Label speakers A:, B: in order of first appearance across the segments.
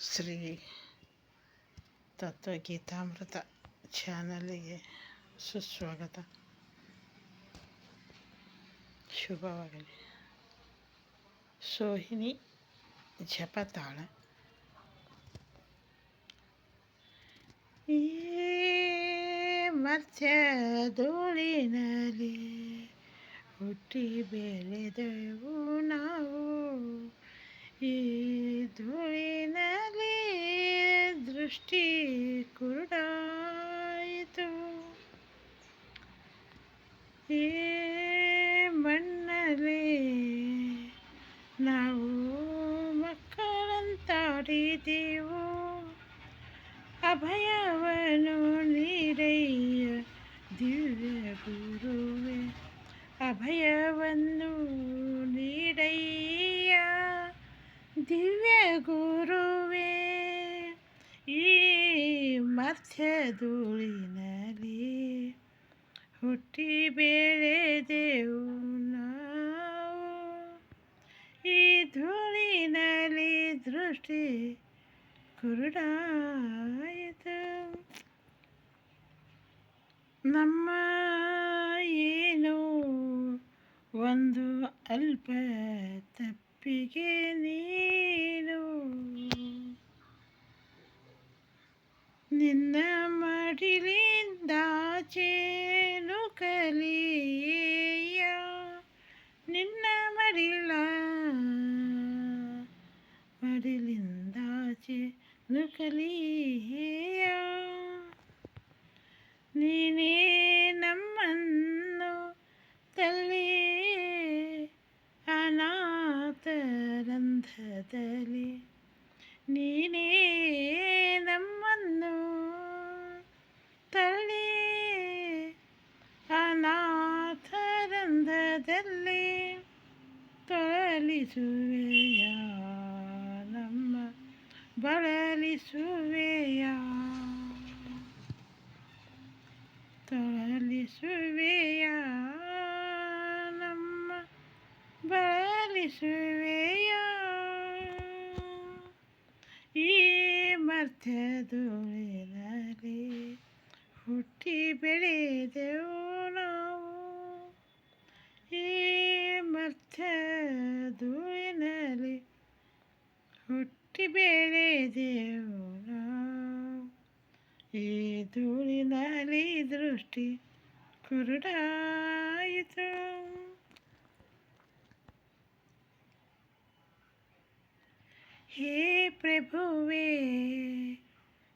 A: ಶ್ರೀ ತತ್ವಗೀತಾಮೃತ ಚಾನಲಿಗೆ ಸುಸ್ವಾಗತ ಶುಭವಾಗಲಿ ಸೋಹಿನಿ ಜಪತಾಳ ಈ ಮತ್ಸ್ಯ ಧೂಳಿನಲ್ಲಿ ಹುಟ್ಟಿ ಬೆಳೆದೆವು ನಾವು ಈ ಧೂಳಿನಲ್ಲಿ ದೃಷ್ಟಿ ಕುರುಡಾಯಿತು. ಈ ದಿವ್ಯ ಗುರುವೇ, ಈ ಮತ್ಸ್ಯಧೂಳಿನಲ್ಲಿ ಹುಟ್ಟಿ ಬೆಳೆದೆವು ನಾವು. ಈ ಧೂಳಿನಲ್ಲಿ ದೃಷ್ಟಿ ಕುರುಡಾಯಿತು. ನಮ್ಮ ಏನು ಒಂದು ಅಲ್ಪ ತಪ್ಪಿಗೆ ಅನಾಥರಂಧದಲ್ಲಿ ನೀನೇ ನಮ್ಮನ್ನು ತಳ್ಳಿ ಅನಾಥರಂಧದಲ್ಲಿ ತೊಳಲಿಸುವೆಯ ನಮ್ಮ ಬಳಲಿಸುವೆಯ ತೊಳಲಿಸುವೆಯ ನಮ್ಮ ಬಳಲಿಸುವೆಯ ಈ ಮರ್ತ್ಯದೊಳಿನಲ್ಲಿ ಹುಟ್ಟಿ ಬೆಳೆದೆವು ನಾವು ಈ ಮರ್ತ್ಯದೊಳಿನಲ್ಲಿ ಹುಟ್ಟಿ ಬೆಳೆದೆವು ನಾವು ಈ ಧೂಳಿನಲ್ಲಿ ದೃಷ್ಟಿ ಕುರುಡಾಯಿತು ಹೇ ಪ್ರಭುವೇ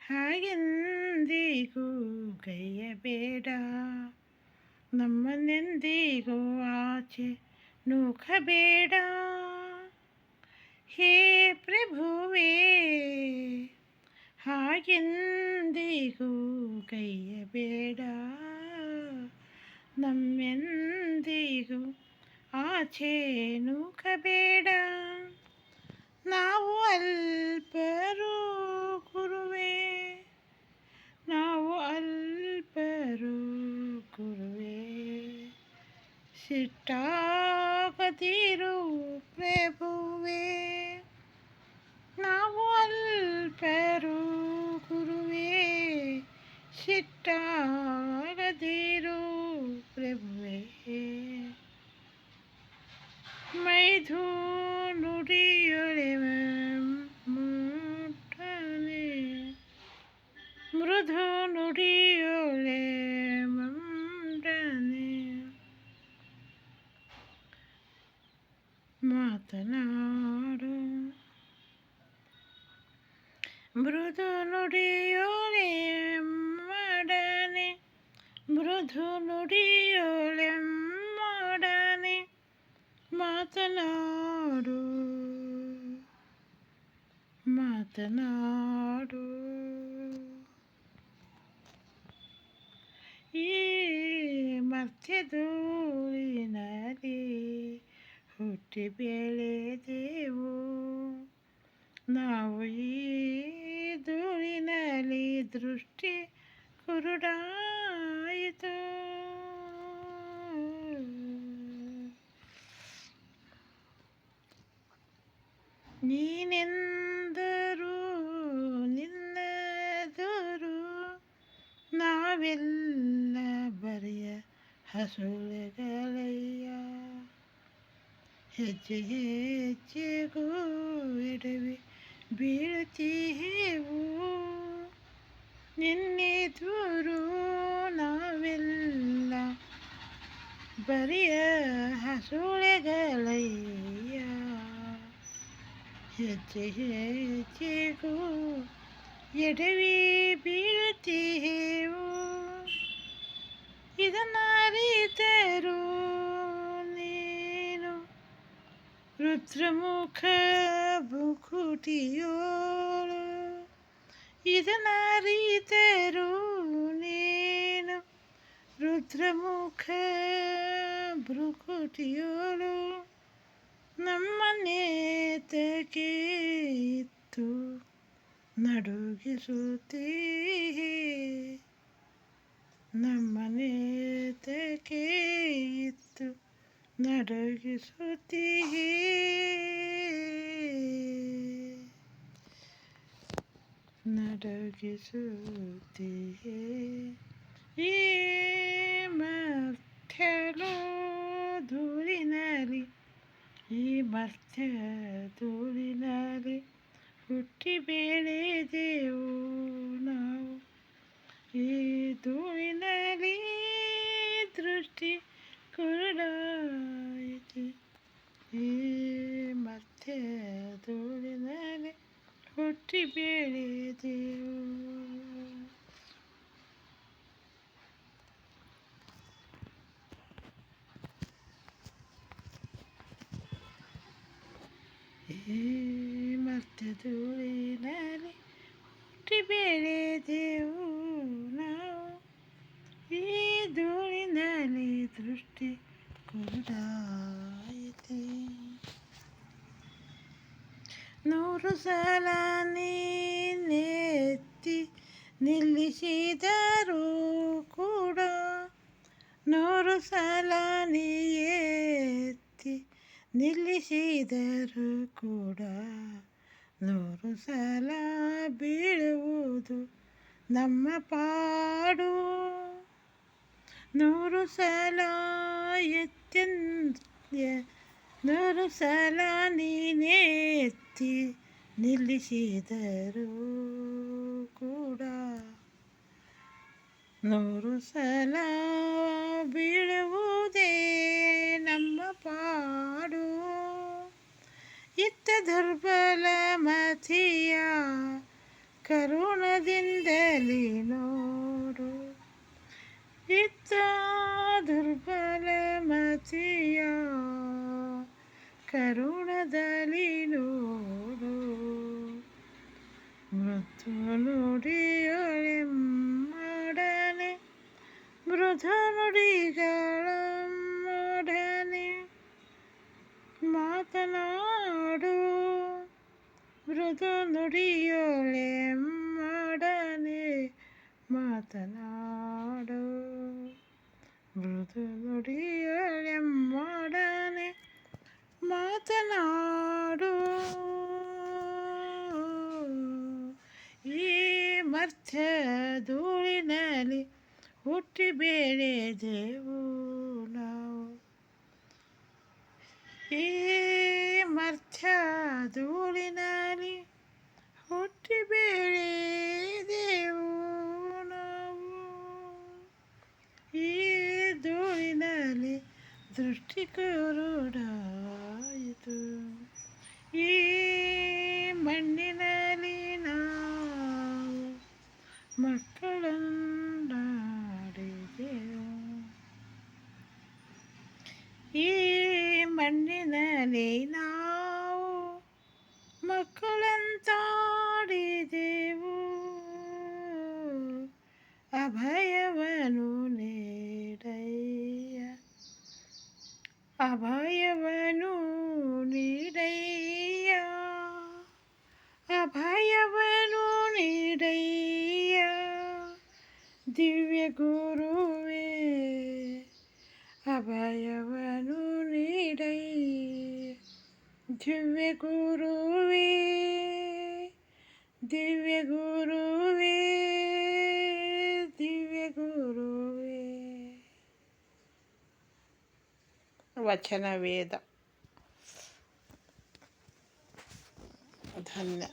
A: ಹಾಗೆಂದಿಗೂ ಗೈಯಬೇಡ ನಮ್ಮನ್ನೆಂದಿಗೂ ಆಚೆ ನೂಕಬೇಡ ಹೇ ಪ್ರಭುವೇ ಹಾಗೆಂದಿಗೂ ಗೈಯಬೇಡ ನಮ್ಮೆಂದಿಗೂ ಆಚೆ ಸಿಟ್ಟಾಗದಿರು ಪ್ರಭುವೇ ನಾವು ಅಲ್ಪರು ಗುರುವೇ ಸಿಟ್ಟಾಗದಿರು ಮೃದು ನುಡಿಯೋಳೆ ಮಾಡನೆ ಮೃದು ನುಡಿಯೋಳೆ ಮಾಡನೆ ಮಾತನಾಡು ಮಾತನಾಡು ಈ ಮರ್ತ್ಯದೂರಿನಲ್ಲಿ ಹುಟ್ಟಿ ಬೆಳೆದೆವು ಹಸುಳೆಗಳಯ್ಯ ಹೆಜ್ಜೆ ಹೆಜ್ಜೆಗೂ ಎಡವಿ ಬೀಳುತ್ತೀವು ನಿನ್ನೆದುರು ನಾವೆಲ್ಲ ಬರಿಯ ಹಸುಳೆಗಳಯ್ಯ ಹೆಜ್ಜೆ ಹೆಜ್ಜೆಗೂ ಎಡವಿ ಬೀಳುತ್ತೀವು ರುದ್ರಮುಖ ಬುಕುಟಿಯೋಳು ಇದನ್ನರಿತರು ನೀನು. ರುದ್ರಮುಖ ಭ್ರುಕುಟಿಯೋಳು ನಮ್ಮನ್ನೇತಕ್ಕೆ ಇತ್ತು ನಡುಗಿಸುತ್ತೀ ನಮ್ಮನೇತಕ್ಕೆ ಇತ್ತು ನಡುಗಿಸುತ್ತೀ ನಡುಗಿಸುತ್ತೀ ಈ ಮರ್ಥ್ಯಲು ಧೂಳಿನಲ್ಲಿ ಈ ಮರ್ತ್ಯ ಧೂಳಿನಲ್ಲಿ ಹುಟ್ಟಿ ಬೆಳೆದೆವು ಮತ್ತೆ ಹುಟ್ಟಿ ಬೆಳೆದೆವು ನಾವು ಈ ಧೂಳಿನಲ್ಲಿ ದೃಷ್ಟಿ ಕುರುಡಾಯಿತೆ ನೂರು ಸಲ ನೀನೆತ್ತಿ ನಿಲ್ಲಿಸಿದರೂ ಕೂಡ ನೂರು ಸಲ ನೀ ನಿಲ್ಲಿಸಿದರು ಕೂಡ ನೂರು ಸಲ ಬೀಳುವುದು ನಮ್ಮ ಪಾಡು ನೂರು ಸಲ ಎತ್ತೆಂದ ನೂರು ಸಲ ನೀನೆತ್ತಿ ನಿಲ್ಲಿಸಿದರೂ ಕೂಡ ನೂರು ಸಲ ಇತ್ತ ದುರ್ಬಲ ಮತಿಯ ಕರುಣದಿಂದಲೇ ನೋಡು. ಇತ್ತ ದುರ್ಬಲ ಮತಿಯ ಕರುಣದಲ್ಲಿ ನೋಡು. ಮೃದು ನುಡಿಯೊಳೆಮ್ಮೊಡನೆ ಮೃದು ನುಡಿಗಳೊಡನೆ ಮಾತನಾಡು. ಮೃದು ನುಡಿಯೊಳೆಮ್ಮೊಡನೆ ಮಾತನಾಡು. ಮೃದು ನುಡಿಯೊಳೆಮ್ಮೊಡನೆ ಮಾತನಾಡು. ಈ ಮರ್ಥ ಧೂಳಿನಲ್ಲಿ ಹುಟ್ಟಿ ಬೆಳೆದೆವು ನಾವು. ಈ ಮರ್ಥ ಧೂಳಿನಲ್ಲಿ ಹುಟ್ಟಿ ಬೆಳೆದೆವು ನಾವು. ಈ ಧೂಳಿನಲ್ಲಿ ದೃಷ್ಟಿ ಕುರುಡಾಯಿತು. ಈ ಮಣ್ಣಿನಲ್ಲಿ ನಾವು ಮಕ್ಕಳನ್ನಾಡಿದೆವು. ಈ ಮಣ್ಣಿನಲ್ಲಿ ನಾವು ಮಕ್ಕಳಂತಾಡಿದೆವು ಅಭಯವನು ನೀಡಯ್ಯ ಅಭಯವನು ನೀಡಯ್ಯ ಅಭಯವನು ನೀಡಯ್ಯ ದಿವ್ಯ ಗುರುವೇ ಅಭಯವನು ನೀಡಯ್ಯ ದಿವ್ಯ ಗುರುವೇ ದಿವ್ಯ ಗುರುವೇ ದಿವ್ಯ ಗುರುವೇ ವಚನ ವೇದ ಧನ್ಯ